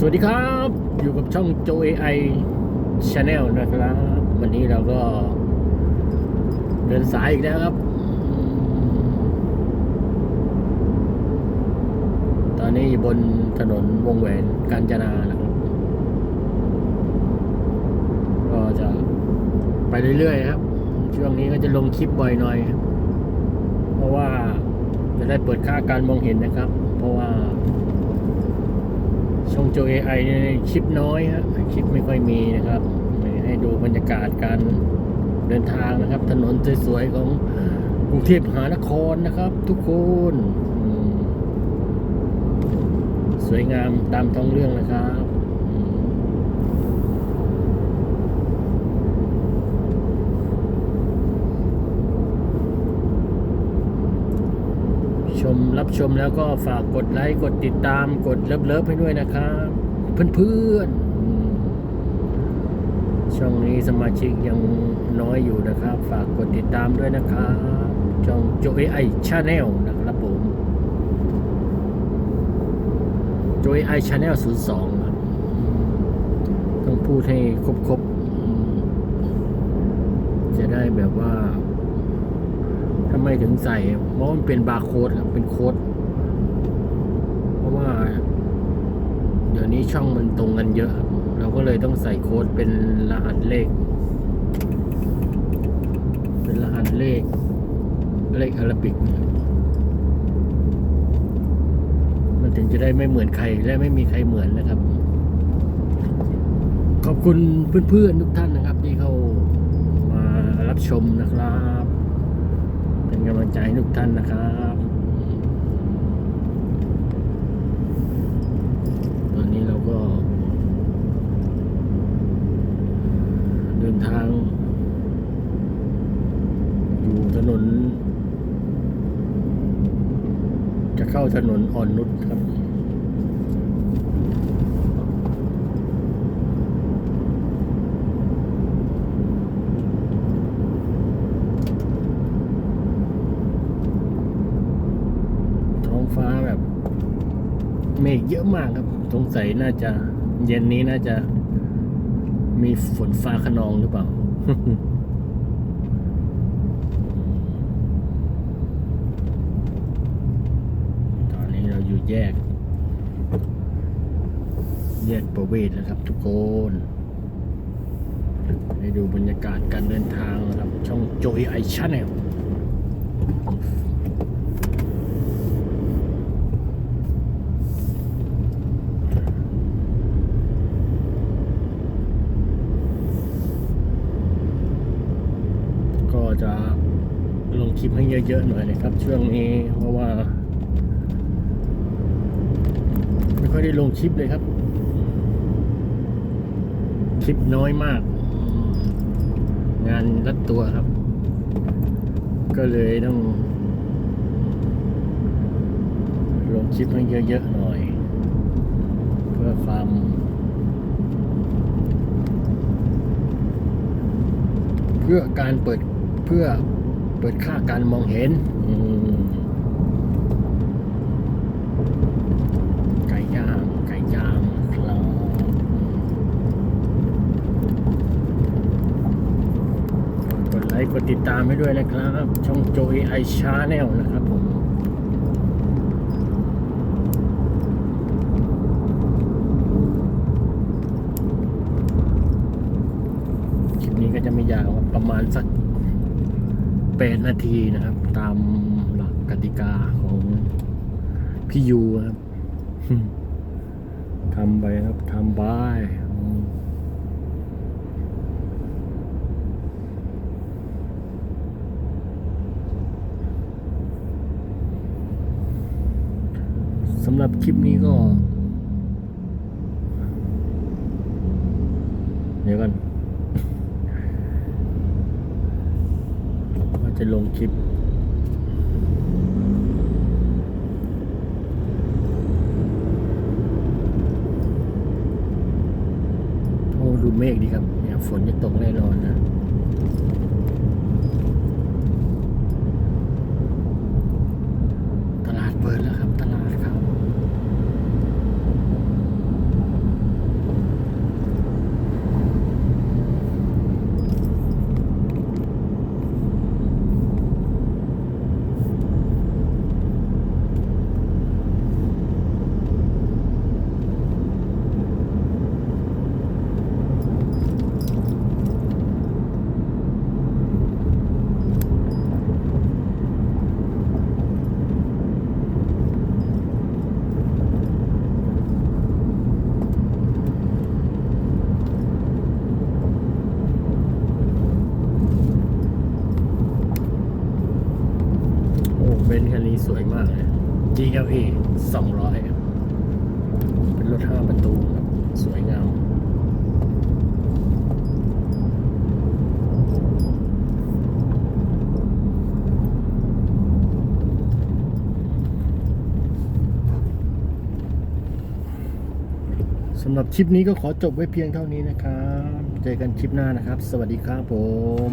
สวัสดีครับ อยู่กับช่องโจ AI Channel นะครับ วันนี้เราก็เดินสายอีกแล้วครับ ตอนนี้อยู่บนถนนวงแหวนกาญจนานะครับ ก็จะไปเรื่อยๆครับ ช่วงนี้ก็จะลงคลิปบ่อยหน่อย เพราะว่าจะได้เปิดค่าการมองเห็นนะครับ เพราะว่า ช่องโจ AI เอไอคลิปน้อยฮะคลิปไม่ค่อยมีนะครับ ให้ดูบรรยากาศการเดินทางนะครับ ถนนสวยๆของกรุงเทพมหานครนะครับ ทุกคน สวยงามตามท้องเรื่องนะครับอืมชม รับชมแล้วก็ฝากกดไลค์กดติดตามกดเลิฟๆให้ด้วยนะครับ เพื่อนๆ ช่องนี้สมาชิกยังน้อยอยู่นะครับ ฝากกดติดตามด้วยนะครับช่องโจเอไอชาแนลนะครับผมโจเอไอชาแนลศูนย์สองต้องพูดให้ครบๆจะได้แบบว่า ทำไมถึงใส่ เพราะมันเป็นบาร์โค้ดครับเป็นโค้ด เพราะว่า เดี๋ยวนี้ช่องมันตรงกันเยอะ เราก็เลยต้องใส่โค้ดเป็นรหัสเลข เป็นรหัสเลข เลขอาราบิก มันถึงจะได้ไม่เหมือนใครและไม่มีใครเหมือนนะครับขอบคุณเพื่อนๆทุกท่านนะครับ ที่เข้ามารับชมนะครับ กำลังใจทุกท่านนะครับตอนนี้เราก็ เดินทาง อยู่ถนน จะเข้าถนนอ่อนนุชครับ ฟ้าแบบ เมฆเยอะมากครับ สงสัยน่าจะ เย็นนี้น่าจะ มีฝนฟ้าขนองหรือเปล่าตอนนี้เราอยู่แยก แยกประเวศแล้วครับทุกคนให้ดูบรรยากาศการเดินทางนะครับ ช่องโจยไอชาแนล ก็จะลง คลิปให้เยอะๆหน่อยนะครับ ช่วงนี้เพราะว่า ไม่ค่อยได้ลงคลิปเลยครับ คลิปน้อยมาก งานรัดตัวครับ ก็เลยต้อง ลงคลิปให้เยอะๆหน่อย เพื่อความเพื่อการเปิดเพื่อ เปิดค่าการมองเห็นไก่ย่างไก่ย่างครับกดไลค์กดติดตามให้ด้วยนะครับ ช่องโจไอชาแนลนะครับผมคลิปนี้ก็จะไม่ยาวประมาณสัก แปดนาทีนะครับ ตามหลักกติกาของพี่ยูครับทำไปครับทำไปสำหรับคลิปนี้ก็ เดี๋ยวกัน ว่า จะลงคลิป โอ้ดูเมฆดีครับ เนี่ยฝนจะตกแน่นอนนะตลาดเปิดแล้วครับ ตลาดครับ เบ นี้สวยมากเลย GLA 200ครับเป็นรถห้าประตูครับ สวยงามสำหรับคลิปนี้ก็ขอจบไว้เพียงเท่านี้นะครับ เจอกันคลิปหน้านะครับ สวัสดีครับผม